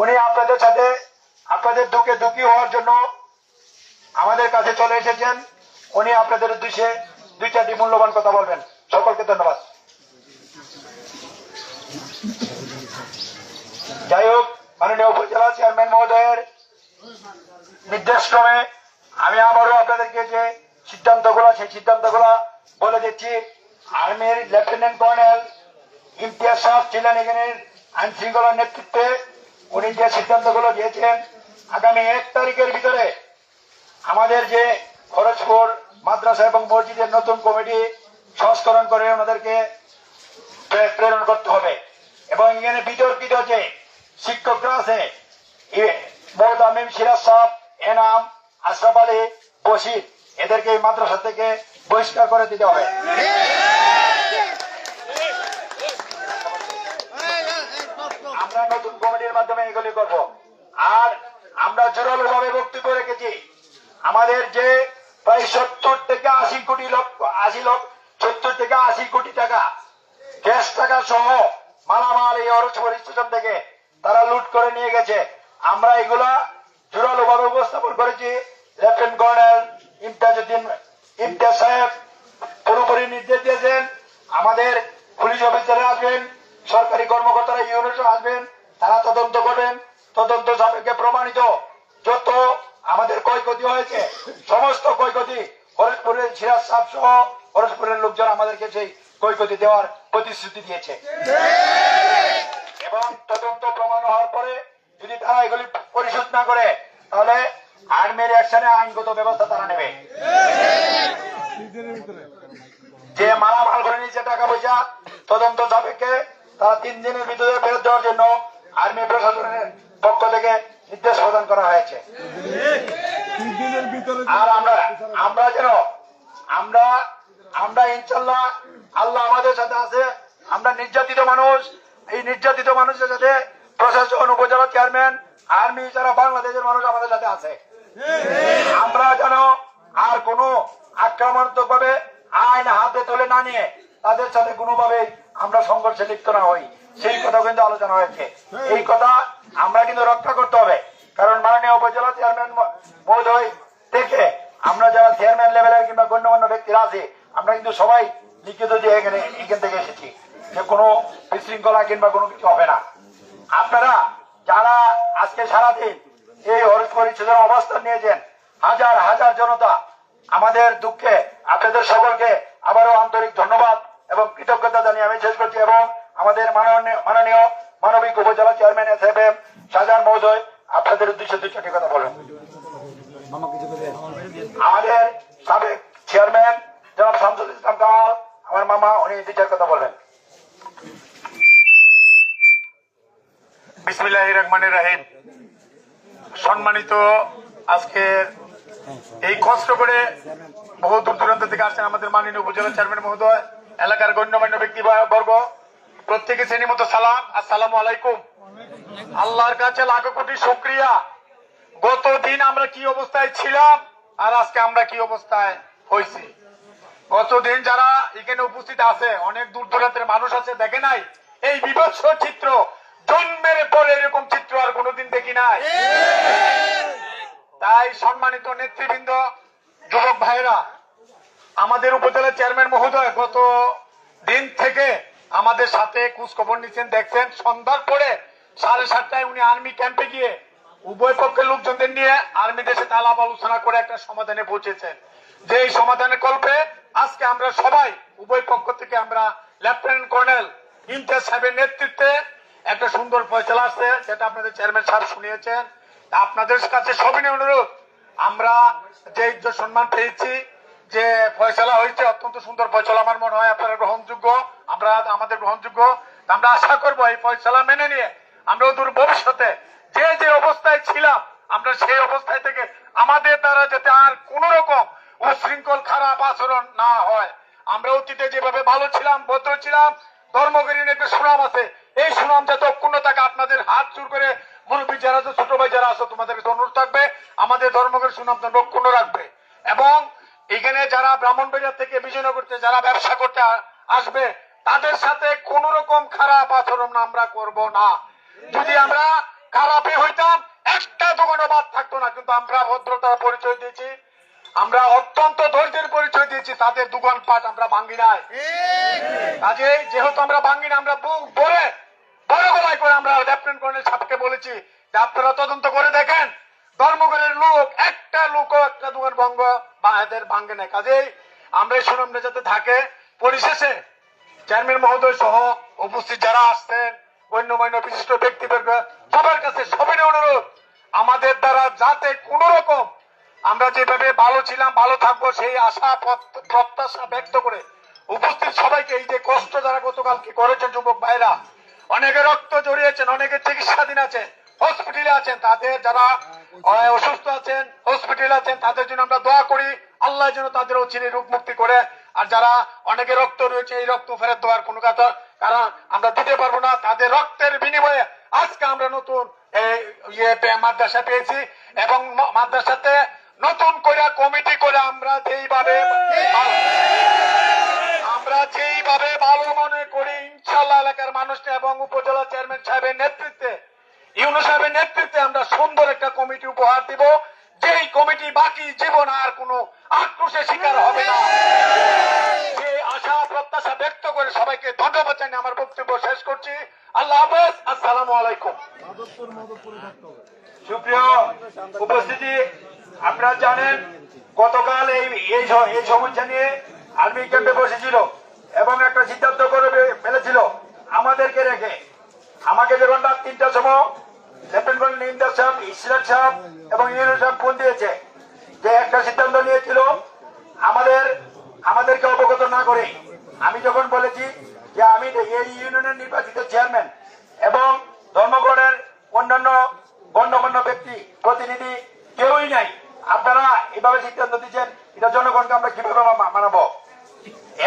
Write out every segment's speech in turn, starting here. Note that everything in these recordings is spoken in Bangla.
উনি আপনাদের সাথে আপনাদের দুঃখে দুঃখী হওয়ার জন্য আমাদের কাছে চলে এসেছেন। উনি আপনাদের উদ্দেশ্যে দুই চারটি মূল্যবান কথা বলবেন। সকলকে ধন্যবাদ। যাই হোক, মাননীয় উপজেলা চেয়ারম্যান মহোদয়ের নির্দেশক্রমে আমি আবারও আপনাদেরকে যে সিদ্ধান্ত সিদ্ধান্তগুলো, সেই সিদ্ধান্ত সিদ্ধান্তগুলো বলে দিচ্ছি। আর্মির লেফটেন্যান্ট কর্নেল ইমতিয়াজ সাহেব ছিলেন এখানে আইন শৃঙ্খলার নেতৃত্বে। উনি যে সিদ্ধান্তগুলো দিয়েছেন আগামী এক তারিখের ভিতরে আমাদের যে খরচপুর, মাদ্রাসা এবং মসজিদের নতুন কমিটি সংস্করণ করে ওনাদেরকে প্রেরণ করতে হবে। এবং এখানে বিতর্কিত যে শিক্ষকরা আছে মৌদামিম সিরাজ সাহ এনাম, আশরাফ আলী, বশির, এদেরকে এই মাদ্রাসা থেকে বহিষ্কার করে দিতে হবে। আমরা নতুন কমিটির মাধ্যমে এগুলি করব। আর আমরা জোরালো ভাবে বক্তব্য রেখেছি। আমাদের যে প্রায় সত্তর থেকে আশি কোটি লক্ষ আশি লক্ষ সত্তর থেকে আশি কোটি টাকা, ক্যাশ টাকা সহ মালামাল এই অরচবর স্টেশন থেকে তারা লুট করে নিয়ে গেছে। আমরা এগুলা জোরালো ভাবে উপস্থাপন করেছি। লেফটেন্যান্ট কর্নেল ইমতাজুদ্দিন ইমতিয়াজ সাহেব পুরোপুরি নির্দেশ দিয়েছেন। আমাদের পুলিশ অফিসাররা আসবেন। সরকারি কর্মকর্তারা ইউনিটে আসবেন, তারা তদন্ত করবেন। তদন্ত সাপেক্ষে প্রমাণিত যত আমাদের ক্ষয়ক্ষতি হয়েছে, সমস্ত ক্ষয়ক্ষতি হরিশপুরের সিরাজ সাহেব সহ হরিশপুরের লোকজন আমাদেরকে সেই ক্ষয়ক্ষতি দেওয়ার প্রতিশ্রুতি দিয়েছে। এবং তদন্ত প্রমাণ হওয়ার পরে যদি তারা এগুলি পরিশোধ না করে, তাহলে আর্মির অ্যাকশনে আইনগত ব্যবস্থা তারা নেবে। যে মালামাল করে নিয়েছে টাকা পয়সা, তদন্ত সাপেক্ষে তারা তিন দিনের ভিতরে ফেরত দেওয়ার জন্য আর্মি প্রশাসনের পক্ষ থেকে নির্দেশ প্রদান করা হয়েছে। আর আমরা আমরা যেন আমরা আমরা ইনশাল্লাহ আল্লাহ আমাদের সাথে আছে আমরা নির্যাতিত মানুষ এই নির্যাতিত মানুষের সাথে প্রশাসন উপজেলা চেয়ারম্যান আর্মি যারা বাংলাদেশের মানুষ আমাদের সাথে আছে। আমরা যেন আর কোন আক্রমণাত্মক ভাবে আইন হাতে তুলে না নিয়ে তাদের সাথে কোনোভাবে আমরা সংঘর্ষে লিপ্ত না হই। সেই কথা কিন্তু আলোচনা হয়েছে। এই কথা আমরা কিন্তু রক্ষা করতে হবে। কারণ মাননীয় উপজেলা চেয়ারম্যান মহোদয় থেকে আমরা যারা চেয়ারম্যান লেভেলের কিংবা গণ্যমান্য ব্যক্তিরা আছে, আমরা কিন্তু সবাই লিখিত দিয়ে এখানে এখান থেকে এসেছি যে কোনো বিশৃঙ্খলা কিংবা কোনো কিছু হবে না। আপনারা যারা আজকে সারাদিন এই হরিশপুর স্টেশনে অবস্থান নিয়েছেন, হাজার হাজার জনতা, আমাদের দুঃখে আপনাদের সকলকে আবারও আন্তরিক ধন্যবাদ। এবং কৃতজ্ঞতা জানিয়ে আমি শেষ করছি এবং আমাদের মাননীয় মানবিক উপজেলা chairman S F M Shahjahan মহোদয়, আপনাদের উদ্দেশ্যে দুই চারটি কথা বলেন। আমাদের সাবেক চেয়ারম্যান জনাব শামসুল ইসলাম কামাল আমার মামা, উনি দুই চার কথা বলেন বিসমিল্লাহ রহমানের রাহিম। সম্মানিত আজকে এই কষ্ট করে বহু দূর দূরান্ত থেকে আসছেন আমাদের মাননীয় উপজেলা চেয়ারম্যান মহোদয়। এলাকার গণ্যমান্য ব্যক্তিবর্গ প্রত্যেকে শ্রেণি মতো সালাম আসসালামু আলাইকুম। আল্লাহর কাছে লাখো কোটি শুক্রিয়া। গত দিন আমরা কি অবস্থায় ছিলাম আর আজকে আমরা কি অবস্থায় হয়েছি? গতদিন যারা এখানে উপস্থিত আছে অনেক দূর দূরান্তের মানুষ আছে দেখে নাই? এই বিভৎস চিত্র জন্মের পরে এরকম চিত্র আর কোনোদিন দেখি নাই। তাই সম্মানিত নেতৃবৃন্দ যুবক ভাইরা আমাদের উপজেলা চেয়ারম্যান মহোদয়, গত দিন থেকে আমাদের সাথে খোঁজ খবর নিচ্ছেন, দেখছেন। সন্ধ্যার পরে সাড়ে সাতটায় উনি আর্মি ক্যাম্পে গিয়ে উভয় পক্ষের লোকজনদের নিয়ে আর্মিদের সাথে আলাপ আলোচনা করে একটা সমাধানে পৌঁছেছেন। যে এই সমাধানের কল্পে আজকে আমরা সবাই, উভয় পক্ষ থেকে আমরা লেফটেন্যান্ট কর্নেল ইমতিয়াজ সাহেবের নেতৃত্বে একটা সুন্দর ফয়সলা আসছে, যেটা আপনাদের চেয়ারম্যান সাহেব শুনিয়েছেন। আপনাদের কাছে সবিনয় অনুরোধ, আমরা যে সম্মান পেয়েছি যে ফয়সলা হয়েছে, অত্যন্ত সুন্দর ফয়সলা আমার মনে হয় আপনারা গ্রহণযোগ্য। আমরা আমাদের গ্রহণযোগ্য। আমরা আশা করব এই ফয়সলা মেনে নিয়ে আমরা দূর ভবিষ্যতে যে যে অবস্থায় ছিলাম, আমরা সেই অবস্থায় থেকে আমাদের দ্বারা যাতে আর কোন রকম উশৃঙ্খল, খারাপ আচরণ না হয়। আমরা অতীতে যেভাবে ভালো ছিলাম, ভদ্র ছিলাম ধর্মগিরির একটা সুনাম আছে। এই সুনাম যাতে অক্ষুণ্ণ থাকে, আপনাদের হাত চুর করে মুরব্বী যারা আছে, ছোট ভাই যারা আছে তোমাদের অনুরোধ থাকবে, আমাদের ধর্মগের সুনাম অক্ষুণ্ণ রাখবে। এবং যারা ব্রাহ্মণবাড়িয়া থেকে বিজয়নগর থেকে যারা ব্যবসা করতে আসবে, তাদের সাথে কোন রকম খারাপ আচরণ আমরা করব না। যদি আমরা খারাপই হইতাম, একটা দোকানও বাদ থাকতো না, কিন্তু আমরা ভদ্রতার পরিচয় দিয়েছি। আমরা অত্যন্ত ধৈর্যের পরিচয় দিয়েছি, তাদের দোকানপাট আমরা ভাঙ্গি নাই। কাজে যেহেতু আমরা ভাঙ্গি না আমরা বুক ভরে বড় গলায় করে আমরা লেফটেন্যান্ট কর্নেল সাহেবকে বলেছি যে আপনারা তদন্ত করে দেখেন ধর্মগড়ের লোক, একটা লোক একটা দোকান ভঙ্গ বা এদের ভাঙ্গে নেয় কাজেই আমরা এই সুনামটা যাতে থাকে, পরিশেষে চেয়ারম্যান মহোদয় সহ উপস্থিত যারা আসছেন, গণ্যমান্য বিশিষ্ট ব্যক্তিবর্গ, সবার কাছে সবাই অনুরোধ, আমাদের দ্বারা যাতে কোন রকম আমরা যেভাবে ভালো ছিলাম, ভালো থাকব, সেই আশা প্রত- প্রত্যাশা ব্যক্ত করে উপস্থিত সবাইকে এই যে কষ্ট যারা গতকাল কি করেছেন যুবক ভাইরা, অনেকে রক্ত জড়িয়েছেন অনেকে চিকিৎসাধীন আছেন হসপিটালে আছেন তাদের যারা অসুস্থ আছেন হসপিটালে আছেন তাদের জন্য আমরা দোয়া করি। আল্লাহ যেন তাদের অচিরে রোগ মুক্তি করে। আর যারা অনেকে রক্ত রয়েছে এই রক্ত ফেরত দেওয়ার কোনো কথা কারণ আমরা দিতে পারব না। তাদের রক্তের বিনিময়ে আজকে আমরা নতুন ইয়ে মাদ্রাসা পেয়েছি। এবং মাদ্রাসাতে নতুন করে কমিটি করে আমরা যেইভাবে আমরা যেইভাবে ভালো মনে করি ইনশাল্লাহ এলাকার মানুষকে এবং উপজেলা চেয়ারম্যান সাহেবের নেতৃত্বে ইউনো সাহেবের নেতৃত্বে আমরা সুন্দর একটা কমিটি উপহার দিব। যেই কমিটি বাকি জীবন আর কোনো আক্রোশের শিকার হবে না। আশা, প্রত্যাশা ব্যক্ত করে সবাইকে ধন্যবাদ জানিয়ে আমার বক্তব্য শেষ করছি। আল্লাহ হাফেজ আলাইকুম। সুপ্রিয় উপস্থিতি, আপনারা জানেন গতকাল এই এই সমস্যা নিয়ে আর্মি ক্যাম্পে বসেছিল এবং একটা সিদ্ধান্ত করে ফেলেছিল। আমাদেরকে রেখে। আমাকে যখন রাত তিনটার সময় লেফটেন্যান্ট নিমদার সাহেব ইসরাক সাহেব এবং ইউনুস সাহেব ফোন দিয়েছে যে একটা সিদ্ধান্ত নিয়েছিল, আমাদের, আমাদেরকে অবগত না করে। আমি যখন বলেছি যে আমি এই ইউনিয়নের নির্বাচিত চেয়ারম্যান এবং ধর্মগড়ের অন্যান্য গণ্যমান্য ব্যক্তি, প্রতিনিধি কেউই নাই, আপনারা এভাবে সিদ্ধান্ত দিচ্ছেন, এটা জনগণকে আমরা কীভাবে মানাবো?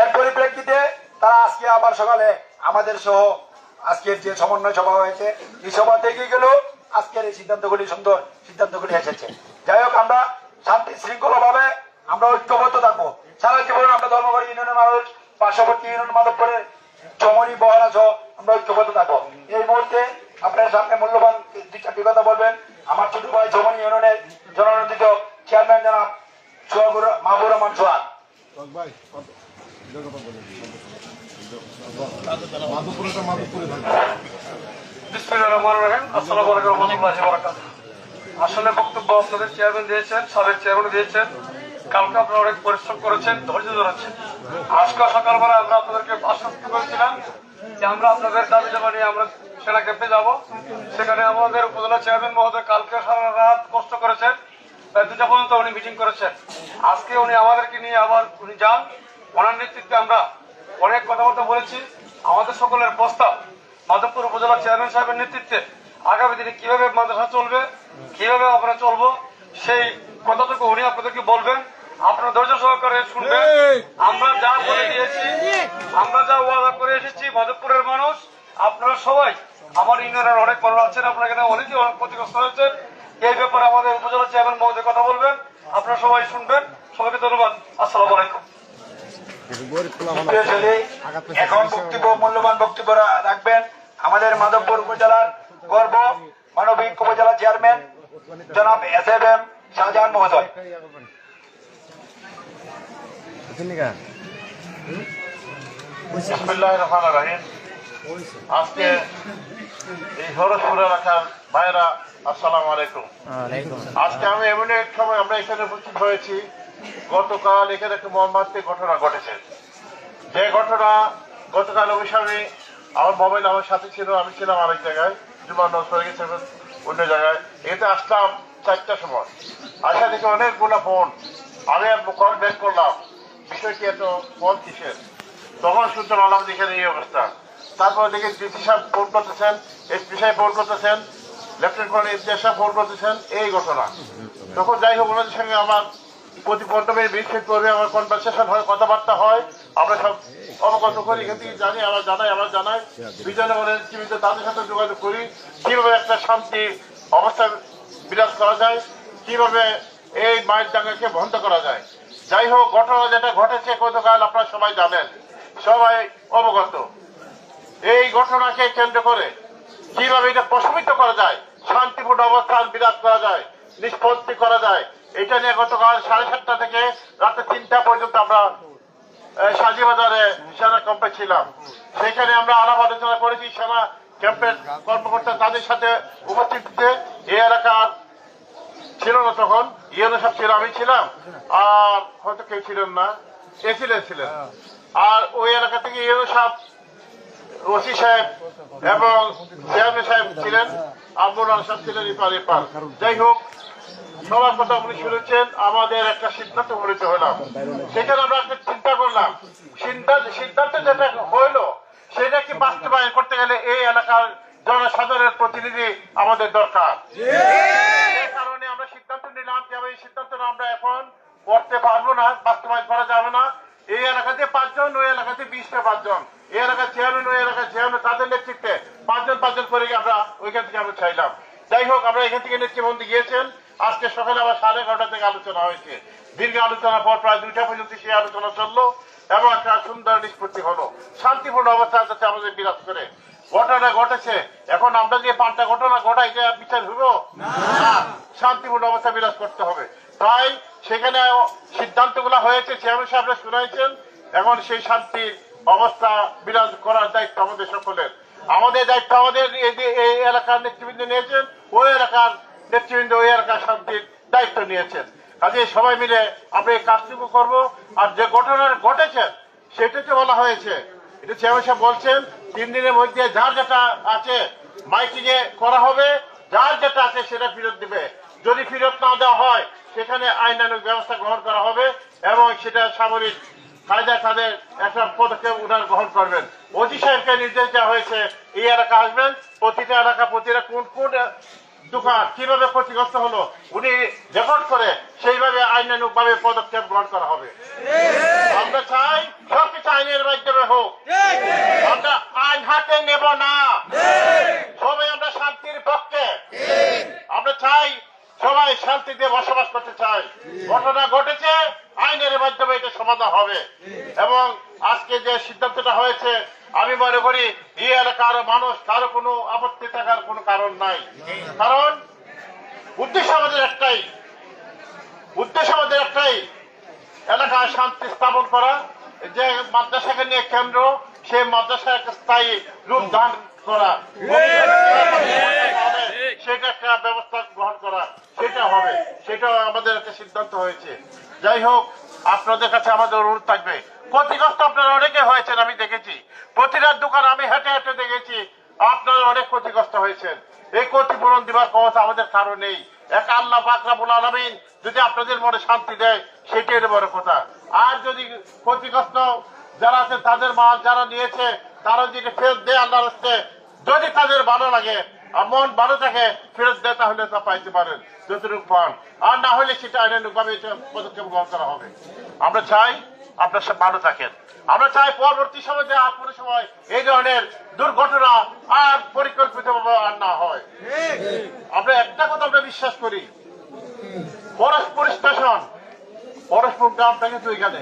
এর পরিপ্রেক্ষিতে তারা আজকে আবার সকালে আমাদের সহ আজকের যে সমন্বয় সভা হয়েছে, এই সভা থেকে গেল আজকের এই সিদ্ধান্তগুলি সুন্দর সিদ্ধান্তগুলি এসেছে। যাই হোক, আমরা শান্তি শৃঙ্খলা ভাবে আমরা ঐক্যবদ্ধ থাকব। সারা জীবন আমরা ধর্মগড় ইউনিয়নের মানুষ, পার্শ্ববর্তী ইউনিয়ন মাধবপুরের চমরি বহরা সহ আমরা ঐক্যবদ্ধ থাকব। এই মুহূর্তে আপনার সামনে মূল্যবান দুই চারটি কথা বলবেন। আমার ছোট ভাই চমনি ইউনিয়নের জননন্দিত চেয়ারম্যান জনাব মাহবুর রহমান সোহাগ। ভাই আসলে বক্তব্য আপনাদের চেয়ারম্যান দিয়েছেন, সাবেক চেয়ারম্যান দিয়েছেন। কালকে আপনারা অনেক পরিশ্রম করেছেন, ধৈর্য ধরেছেন। আজকে সকালবেলা আমরা আপনাদেরকে আশ্বস্ত করেছিলাম যে আমরা আপনাদের দাবি দাবা নিয়ে আমরা সেনা ক্যাম্পে যাব। সেখানে আমাদের উপজেলা চেয়ারম্যান মহোদয় কালকে সারা রাত কষ্ট করেছেন। দুটা পর্যন্ত উনি মিটিং করেছেন। আজকে উনি আমাদেরকে নিয়ে আবার উনি যান। ওনার নেতৃত্বে আমরা অনেক কথাবার্তা বলেছি। আমাদের সকলের প্রস্তাব মাধবপুর উপজেলা চেয়ারম্যান সাহেবের নেতৃত্বে আগামী দিনে কীভাবে মাদ্রাসা চলবে কীভাবে আমরা চলবো সেই কথাটুকু উনি আপনাদেরকে বলবেন। আপনারা ধৈর্য সহকারে শুনবেন। আমরা যা বলে দিয়েছি আমরা যা ওয়াদা করে এসেছি মাধবপুরের মানুষ আপনারা সবাই আমার ইউনিয়নের অনেক মানুষ আছেন আপনারা এখানে অনেকেই অনেক ক্ষতিগ্রস্ত হয়েছেন। এই ব্যাপারে আমাদের উপজেলা চেয়ারম্যান মহোদয় কথা বলবেন। আপনারা সবাই শুনবেন। সবাইকে ধন্যবাদ। আসসালামু আলাইকুম। এখন বক্তব্য মূল্যবান বক্তব্য রাখবেন আমাদের মাধবপুর উপজেলার গর্ব মানবিক উপজেলা চেয়ারম্যান জনাব এস এম এম শাহজাহান মহোদয় আজকে এই হরসপুর এলাকার ভাইরা আসসালামু আলাইকুম। আজকে আমি এমন এক সময় আমরা এখানে উপস্থিত হয়েছি গতকাল এখানে একটা মর্মান্তিক ঘটনা ঘটেছে। যে ঘটনা গতকাল অভিসারে আমার মোবাইল আমার সাথে ছিল, আমি ছিলাম আরেক জায়গায় জুমান নষ্ট হয়ে গেছে অন্য জায়গায়। এতে আসলাম চারটার সময়। আসা দেখে অনেকগুলো ফোন। আমি কল ব্যাক করলাম। বিষয়টি এত ফোন কিসের? তখন শুনতে পারলাম এখানে এই অবস্থা। তারপর দেখি ডিসি সাহেব ফোন করতেছেন এসপি সাহেব ফোন করতেছেন, লেফটেন্যান্ট কর্নেল ইমতিয়াজ সাহেব ফোন করতেছেন, এই ঘটনা। তখন যাই হোক, ওনাদের সঙ্গে আমার প্রতি পনেরো মিনিট বিশ মিনিট করবে আমার কনভারসেশন হয়, কথাবার্তা হয়। আমরা সব অবগত করি এখান থেকে জানি, আমরা জানাই আমরা জানাই। বিজয়নগরের জীবিত তাদের সাথে যোগাযোগ করি, কীভাবে একটা শান্তি অবস্থা বিরাজ করা যায়, কীভাবে এই মায়ের ডাঙ্গাকে বন্ধ করা যায়। যাই হোক, ঘটনা যেটা ঘটেছে, গতকাল আপনারা সবাই জানেন, সবাই অবগত। এই ঘটনাকে কেন্দ্র করে কীভাবে এটা প্রশমিত করা যায়, শান্তিপূর্ণ অবস্থান বিরাজ করা যায়, নিষ্পত্তি করা যায় এটা নিয়ে গতকাল সাড়ে সাতটা থেকে রাতে তিনটা পর্যন্ত আমরা সাজিবাজারে সেনা ক্যাম্পে ছিলাম। সেখানে আমরা আলাপ আলোচনা করেছি সেনা ক্যাম্পের কর্মকর্তা তাদের সাথে উপস্থিত হতে এই এলাকার ছিল না তখন ইয়েনো সব ছিল, আমি ছিলাম, আর হয়তো কেউ ছিলেন না এসিলেন ছিলেন আর ওই এলাকা থেকে ইয়েনো সাহেব, ওসি সাহেব এবং চেয়ারম্যান সাহেব ছিলেন আব্বুল সাহেব ছিলেন ইপার ইপার যাই হোক সবার কথা উনি শুনেছেন আমাদের একটা সিদ্ধান্ত উপনীত হলাম। সেখানে আমরা একটা চিন্তা করলাম সিদ্ধান্ত সিদ্ধান্ত যেটা হইল সেটা কি বাস্তবায়ন করতে গেলে এই এলাকার জনসাধারণের প্রতিনিধি আমাদের দরকার। কারণে আমরা সিদ্ধান্ত নিলাম যে এই সিদ্ধান্ত আমরা এখন করতে পারব না বাস্তবায়ন করা যাবে না। এই এলাকাতে পাঁচজন ওই এলাকাতে বিশটা পাঁচজন। এই এলাকার চেয়ারম্যান ওই এলাকার চেয়ারম্যান তাদের নেতৃত্বে পাঁচজন পাঁচজন করে আমরা ওইখান থেকে আমরা চাইলাম। যাই হোক আমরা এখান থেকে নেতৃবন্দি গিয়েছেন। আজকে সকালে আবার সাড়ে এগারোটা থেকে আলোচনা হয়েছে। দীর্ঘ আলোচনার পর প্রায় দুইটা পর্যন্ত সেই আলোচনা চলল এবং একটা সুন্দর নিষ্পত্তি হলো। শান্তিপূর্ণ অবস্থা যাতে আমাদের বিরাজ করে। ঘটনা ঘটেছে। এখন আমরা যে পাল্টা ঘটনা ঘটাই যে বিচার হইব? শান্তিপূর্ণ অবস্থা বিরাজ করতে হবে। তাই সেখানে সিদ্ধান্তগুলো হয়েছে, চেয়ারম্যান সাহেবরা শুনাইছেন। এখন সেই শান্তির অবস্থা বিরাজ করার দায়িত্ব আমাদের সকলের। আমাদের দায়িত্ব আমাদের এই এলাকার নেতৃবৃন্দ নিয়েছেন, ওই এলাকার নেতৃবৃন্দ ওই এলাকার শান্তির দায়িত্ব নিয়েছেন। কাজে সবাই মিলে আমরা এই কাজটুকু করব। আর যে ঘটনা ঘটেছে সেটাতে বলা হয়েছে। এটা চেয়ারম্যান সাহেব বলছেন, তিন দিনের মধ্যে যার যেটা আছে মাইকিং এ করা হবে। যার যেটা আছে, সেটা ফেরত দিবে। যদি ফেরত না দেওয়া হয়, সেখানে আইনানুক ব্যবস্থা গ্রহণ করা হবে এবং সেটা সামরিক কায়দা তাদের একটা পদক্ষেপ উনার গ্রহণ করবেন। ওজি সাহেবকে নির্দেশ দেওয়া হয়েছে, এই এলাকা আসবেন। প্রতিটা এলাকা, প্রতিটা কোন কোন দোকান কীভাবে ক্ষতিগ্রস্ত হলো, উনি রেকর্ড করে সেইভাবে আইনানুক ভাবে পদক্ষেপ গ্রহণ করা হবে। আমরা চাই সবকিছু আইনের মাধ্যমে হোক। আমরা আইন হাতে নেব না। সবাই আমরা শান্তির পক্ষে। আমরা চাই সবাই শান্তিতে বসবাস করতে চাই। ঘটনা ঘটেছে, আইনের মাধ্যমে এটা সমাধান হবে। এবং আজকে যে সিদ্ধান্তটা হয়েছে আমি মনে করি এই এলাকার মানুষ কারও কোনো আপত্তি থাকার কোনো কারণ নাই। কারণ উদ্দেশ্য আমাদের একটাই। উদ্দেশ্য আমাদের একটাই এলাকায় শান্তি স্থাপন করা, যে মাদ্রাসাকে নিয়ে কেন্দ্র সেই মাদ্রাসা একটা স্থায়ী রূপ দান করা। সেটা একটা ব্যবস্থা গ্রহণ করা, সেটা হবে সেটা আমাদের একটা সিদ্ধান্ত হয়েছে। যাই হোক আপনাদের কাছে আমাদের অনুরোধ থাকবে। ক্ষতিগ্রস্ত আপনারা অনেকে হয়েছেন, আমি দেখেছি। প্রতিটা দোকান আমি হেঁটে হেঁটে দেখেছি, আপনারা অনেক ক্ষতিগ্রস্ত হয়েছেন। এই ক্ষতিপূরণ দিবার ক্ষমতা আমাদের কারও নেই। এক আল্লাহ বাকরাবুল আলমিন যদি আপনাদের মনে শান্তি দেয়, সেটাই বড় কথা। আর যদি ক্ষতিগ্রস্ত যারা আছে তাদের মাল যারা নিয়েছে, তারা যদি ফেরত দেয় আল্লাহ যদি তাদের ভালো লাগে মন ভালো থাকে, ফেরত দেয় তাহলে তা পাইতে পারেন, যতটুকু পান। আর না হলে সেটা আইনানুক ভাবে এটা পদক্ষেপ গ্রহণ করা হবে। আমরা চাই আপনার সব ভালো থাকেন। আমরা চাই পরবর্তী সময় যে আর কোনো সময় এই ধরনের দুর্ঘটনা আর পরিকল্পিত আর না হয়। আমরা একটা কথা আমরা বিশ্বাস করি, পরস্পর স্টেশন, পরস্পর গ্রামটা কিন্তু এখানে।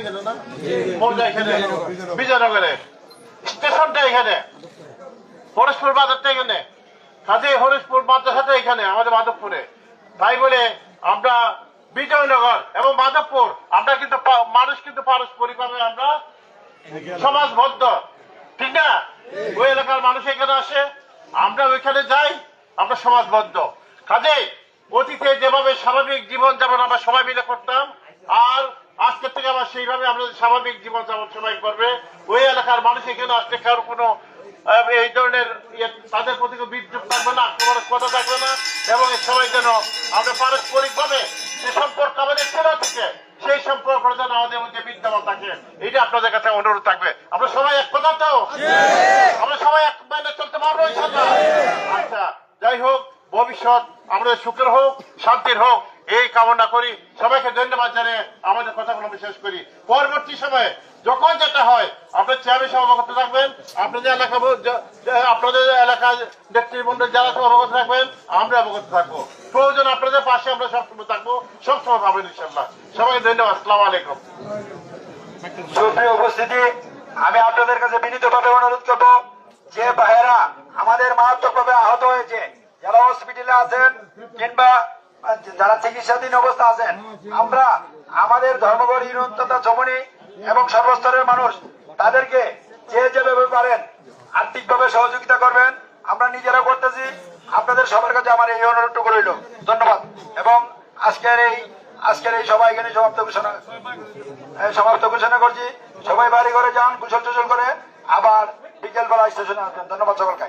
এখানে না? এখানে। বিজয়নগরে। স্টেশনটা এখানে। পরস্পর বাজারটা এখানে। কাজে হরিশপুর মাদ্রাসাটা এখানে আমাদের মাধবপুরে। তাই বলে আমরা বিজয়নগর এবং মাধবপুর আমরা কিন্তু মানুষ কিন্তু পারস্পরিক ভাবে আমরা সমাজবদ্ধ। ঠিক না? ওই এলাকার মানুষ এখানে আসে আমরা ওইখানে যাই আমরা সমাজবদ্ধ। কাজে অতীতে যেভাবে স্বাভাবিক জীবন যেমন আমরা সবাই মিলে করতাম আর আজকে থেকে আবার সেইভাবে আমরা স্বাভাবিক জীবন যেমন সবাই করবে ওই এলাকার মানুষ এখানে আসতে কারও কোনো এই ধরনের ইয়ে, তাদের প্রতি বিদ্যুৎ থাকবে না আক্রমণের কথা থাকবে না এবং সবাই যেন আমরা পারস্পরিক ভাবে যে সম্পর্ক আমাদের ছিল থেকে সেই সম্পর্ক যেন আমাদের মধ্যে বিদ্যমান থাকে। এটা আপনাদের কাছে অনুরোধ থাকবে। আমরা সবাই এক কথা তো? আমরা সবাই এক মেনে চলতে পারব আচ্ছা যাই হোক ভবিষ্যৎ আমাদের সুখের হোক শান্তির হোক। এই কামনা করি। সবাইকে ধন্যবাদ জানিয়ে আমাদের কথাগুলো আমি শেষ করি। পরবর্তী সময়ে যখন যেটা হয়, আপনার চেয়ারম্যান সাহেব অবগত থাকবেন, আপনাদের এলাকা আপনাদের এলাকার নেতৃবৃন্দ যারা সব অবগত থাকবেন, আমরা অবগত থাকব। প্রয়োজন আপনাদের পাশে আমরা সবসময় থাকব, সবসময় পাবেন ইনশাল্লাহ সবাইকে ধন্যবাদ, আসসালামু আলাইকুম। উপস্থিতি, আমি আপনাদের কাছে বিনীতভাবে অনুরোধ করব যে ভাইয়েরা আমাদের মারাত্মকভাবে আহত হয়েছে। যারা হসপিটালে আছেন কিংবা যারা চিকিৎসাধীন অবস্থা আছেন, আমরা আমাদের ধর্মঘট তথা চমনি এবং সর্বস্তরের মানুষ তাদেরকে যে যেভাবে পারেন আর্থিকভাবে সহযোগিতা করবেন। আমরা নিজেরা করতেছি। আপনাদের সবার কাছে আমার এই অনুরোধটুকু রইল। ধন্যবাদ। এবং আজকের এই আজকের এই সবাই এখানে সমাপ্ত ঘোষণা সমাপ্ত ঘোষণা করছি। সবাই বাড়ি ঘরে যান কুশল টুশল করে আবার বিকেল বেলা স্টেশনে আসবেন। ধন্যবাদ সকলকে।